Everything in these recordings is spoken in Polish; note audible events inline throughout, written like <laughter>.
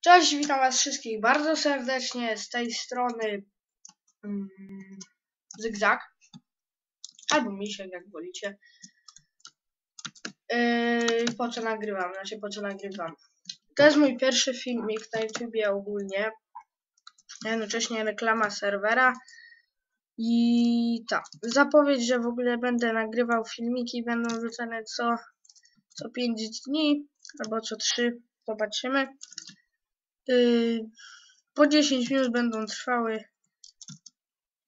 Cześć, witam was wszystkich bardzo serdecznie z tej strony mm, Zygzak albo Misiek, jak wolicie. Yy, po co nagrywam? Znaczy, po co nagrywam? To jest mój pierwszy filmik na YouTubie ogólnie. Jednocześnie reklama serwera. I tak, zapowiedź, że w ogóle będę nagrywał filmiki, będą wrzucane co, co 5 dni albo co 3, zobaczymy. Yy, po 10 minut będą trwały.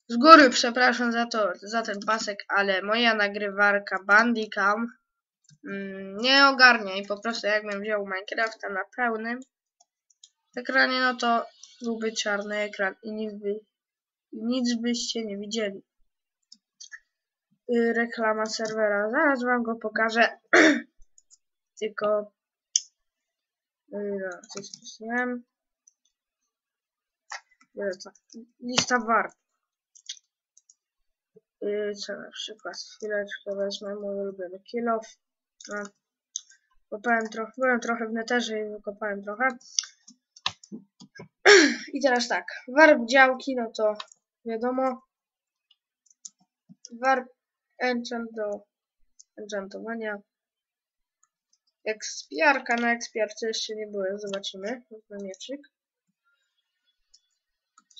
Z góry przepraszam za to, za ten pasek, ale moja nagrywarka Bandicam mm, nie ogarnia i po prostu jakbym wziął Minecrafta na pełnym ekranie, no to byłby czarny ekran i nic, by, nic byście nie widzieli. Yy, reklama serwera, zaraz wam go pokażę. <clears throat> Tylko yy, coś spisałem. Tak, lista warp. Yy, co na przykład, chwileczkę wezmę mój ulubiony kill off. No, kopałem trochę, byłem trochę w neterze i wykopałem trochę. <clears throat> I teraz tak, warp działki, no to wiadomo. Warp enchant do enchantowania. Ekspiarka na ekspiarce jeszcze nie byłem, zobaczymy. Wezmę mieczyk.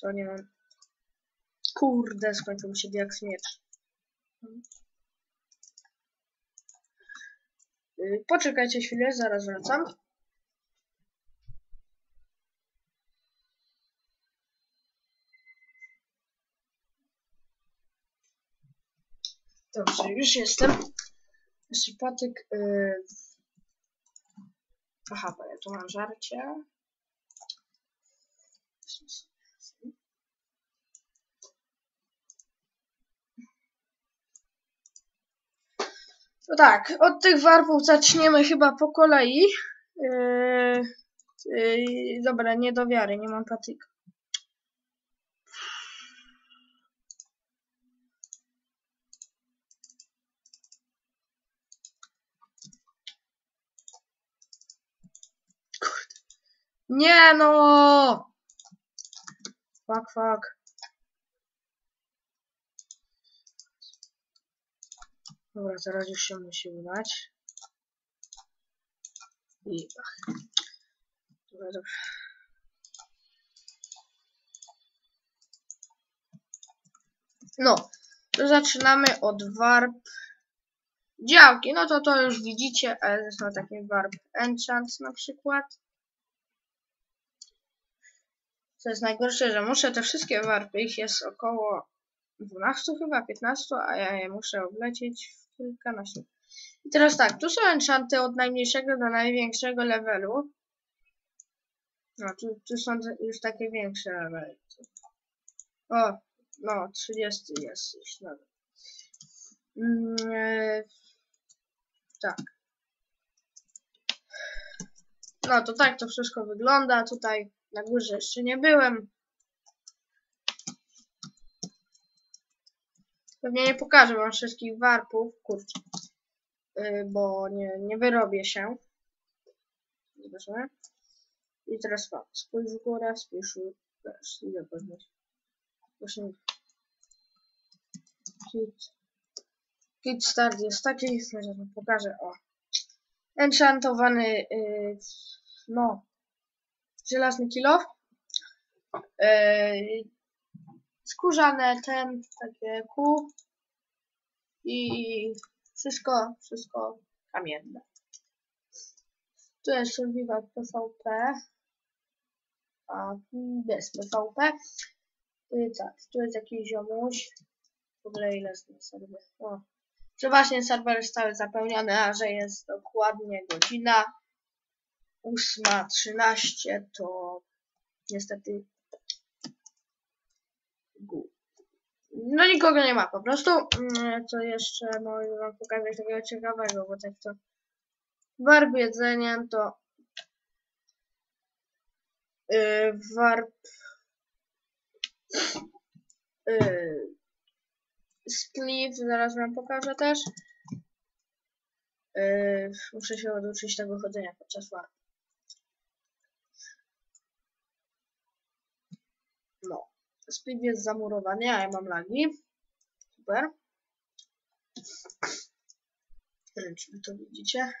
Co nie mam. Kurde, skończył mi się diaks miecz. Yy, Poczekajcie chwilę, zaraz wracam. Dobrze, już jestem. Jeszcze patyk. Yy... Aha, bo ja tu mam żarcie. No tak, od tych warpów zaczniemy chyba po kolei. Yy, yy, dobra, nie do wiary, nie mam patyka. Nie no! Fuck, fuck. Dobra, teraz już się musi udać. I... Dobra, dobrze. No, to zaczynamy od warp działki. No to to już widzicie, ale jest na taki warp enchant na przykład. Co jest najgorsze, że muszę te wszystkie warpy, ich jest około 12 chyba, 15, a ja je muszę oblecieć kilkanaście. I teraz tak, tu są enchanty od najmniejszego do największego levelu. No, tu, tu są już takie większe levely. O, no, 30 jest już nawet. Mm, tak. No, to tak to wszystko wygląda. Tutaj na górze jeszcze nie byłem. Pewnie nie pokażę wam wszystkich warpów, kurczę, yy, bo nie, nie wyrobię się. Zobaczymy. I teraz wam, spójrz w górę, spójrz w teraz idę podnieść. Właśnie kit, kit start jest taki, że wam pokażę, o. Enchantowany, yy, no, żelazny kilof. Yy, skórzane ten, takie kół i wszystko, wszystko kamienne. Tu jest survival PvP, a bez PvP. I tak, tu jest jakiś ziomuś. W ogóle ile jest na serwer? O. Że właśnie serwer jest cały zapełniony, a że jest dokładnie godzina 8.13, to niestety no nikogo nie ma po prostu. Mm, Co jeszcze mogę wam pokazać takiego ciekawego, bo tak to warp jedzenia to yy, warp yy, split, zaraz wam pokażę też. Yy, muszę się oduczyć tego chodzenia podczas warp. No. Speed jest zamurowany, a ja mam lagi. Super. Nie wiem, czy wy to widzicie.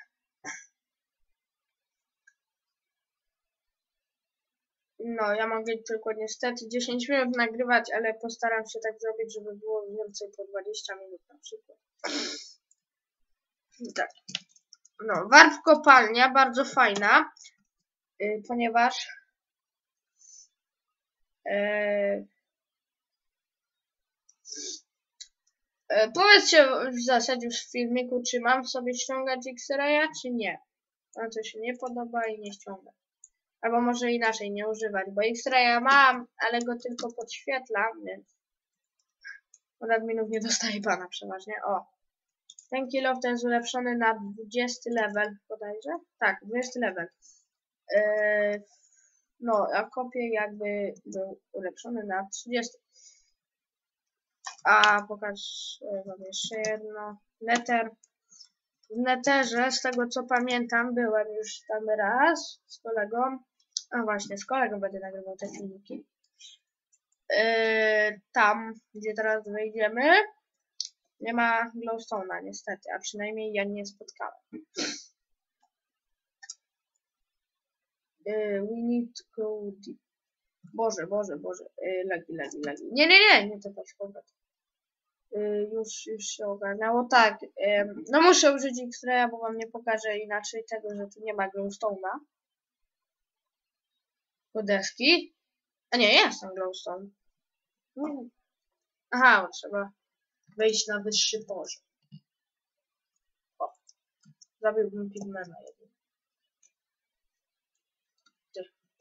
No, ja mogę tylko niestety 10 minut nagrywać, ale postaram się tak zrobić, żeby było więcej po 20 minut na przykład. Tak. No, warp kopalnia, bardzo fajna, yy, ponieważ yy, powiedzcie w zasadzie w filmiku, czy mam sobie ściągać X-Raya, czy nie. Wam to się nie podoba i nie ściągam. Albo może inaczej, nie używać, bo X-Raya mam, ale go tylko podświetlam, więc od adminów nie dostaje pana przeważnie. O, ten kill to jest ulepszony na 20 level bodajże. Tak, 20 level. Yy, no, a kopię jakby był ulepszony na 30. A pokaż yy, mam jeszcze jedno. Nether. W Netherze, z tego co pamiętam, byłem już tam raz z kolegą. A właśnie, z kolegą będę nagrywał te filmiki. Yy, tam, gdzie teraz wejdziemy, nie ma glowstone'a niestety, a przynajmniej ja nie spotkałem. Yy, we need to go deep. Boże, Boże, Boże. Yy, lagi, lagi, lagi. Nie, nie, nie, nie to też powrót. Yy, już, już się ogarniało. Tak, no muszę użyć X-raya, bo wam nie pokażę inaczej tego, że tu nie ma glowstone'a. Do deski. A nie, jest tam glowstone. Mm. Aha, trzeba wejść na wyższy poziom. O, zabiłbym pigmena jeden.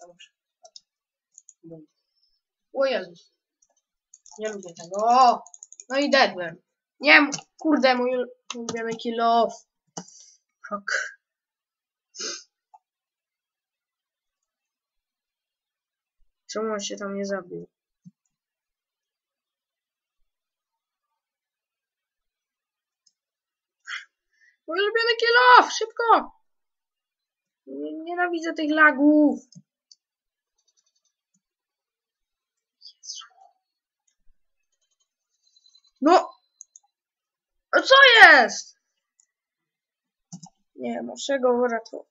Dobrze. O Jezus. Nie lubię tego. O! No i dedłem. Nie, m- kurde, mój ulubiony kill off. Fuck. Czemu on się tam nie zabił? Mój ulubiony kill off! Szybko! Nie- Nienawidzę tych lagów. No! A co jest? Nie, muszę go uratować.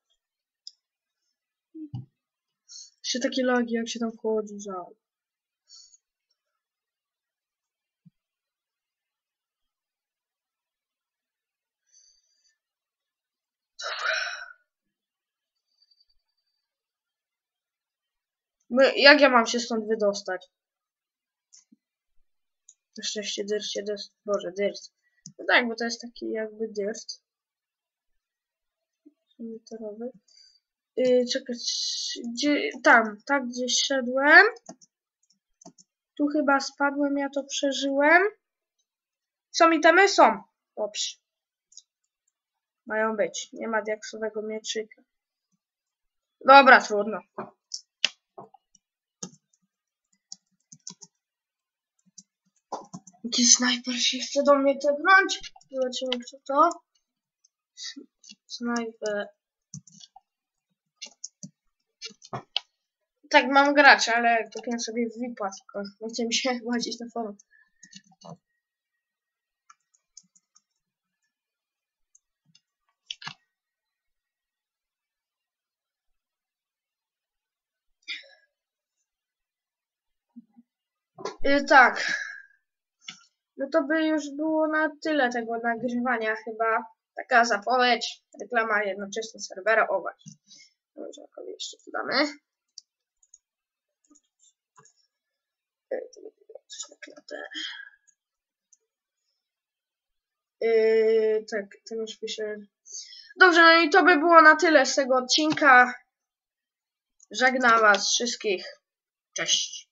Jeszcze takie lagi, jak się tam wchodzi, żal. No, jak ja mam się stąd wydostać? Na szczęście dyrt się des... Boże, dyrt. No tak, bo to jest taki jakby dyrt. Meterowy. Yy, czekaj, gdzie... Tam, tak gdzie szedłem. Tu chyba spadłem, ja to przeżyłem. Są itemy? Są. Dobrze. Mają być. Nie ma diaksowego mieczyka. Dobra, trudno. Jakiś snajper się chce do mnie tepnąć. Zobaczymy kto to. Snajper. Tak, mam grać, ale kupiłem sobie VIPa, tylko nie chce mi się <laughs> łazić na forum. Y, tak. No to by już było na tyle tego nagrywania chyba. Taka zapowiedź, reklama jednocześnie serwera, o właśnie. Dobrze, jakoś jeszcze tu damy. Y, to by było coś na klatę. Yy, tak, ten już pisze. Dobrze, no i to by było na tyle z tego odcinka. Żegnam was wszystkich. Cześć.